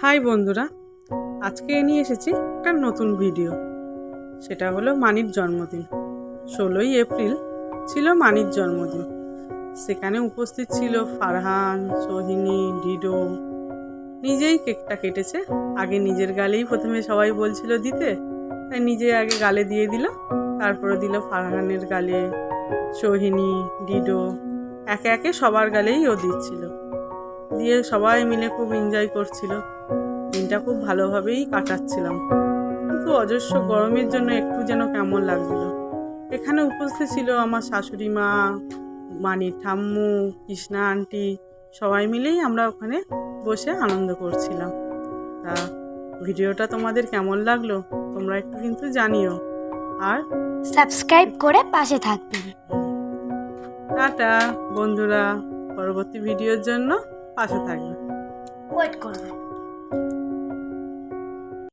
High বন্ধুরা, আজকে নিয়ে এসেছি একটা নতুন ভিডিও। সেটা হলো মানির জন্মদিন। ষোলোই এপ্রিল ছিল মানির জন্মদিন। সেখানে উপস্থিত ছিল ফারহান, সোহিনী, ডিডো। নিজেই কেকটা কেটেছে। আগে নিজের গালেই প্রথমে সবাই বলছিল দিতে। তাই নিজে আগে গালে দিয়ে দিল। তারপরে দিল ফারহানের গালে, সোহিনী, ডিডো। একে একে সবার গালেই ও দিচ্ছিল। দিয়ে সবাই মিলে খুব এনজয় করছিল। দিনটা খুব ভালোভাবেই কাটাচ্ছিলাম। কিন্তু অজস্র গরমের জন্য একটু যেন কেমন লাগছিল এখানে উপস্থিত ছিল আমার শাশুড়ি মা মানির ঠাম্মু কৃষ্ণা আন্টি সবাই মিলেই আমরা ওখানে বসে আনন্দ করছিলাম। তা ভিডিওটা তোমাদের কেমন লাগল? তোমরা একটু কিন্তু জানিও। আর সাবস্ক্রাইব করে পাশে থাকবেন টাটা বন্ধুরা পরবর্তী ভিডিওর জন্য পাশে থাকবে। ওয়েট করবেন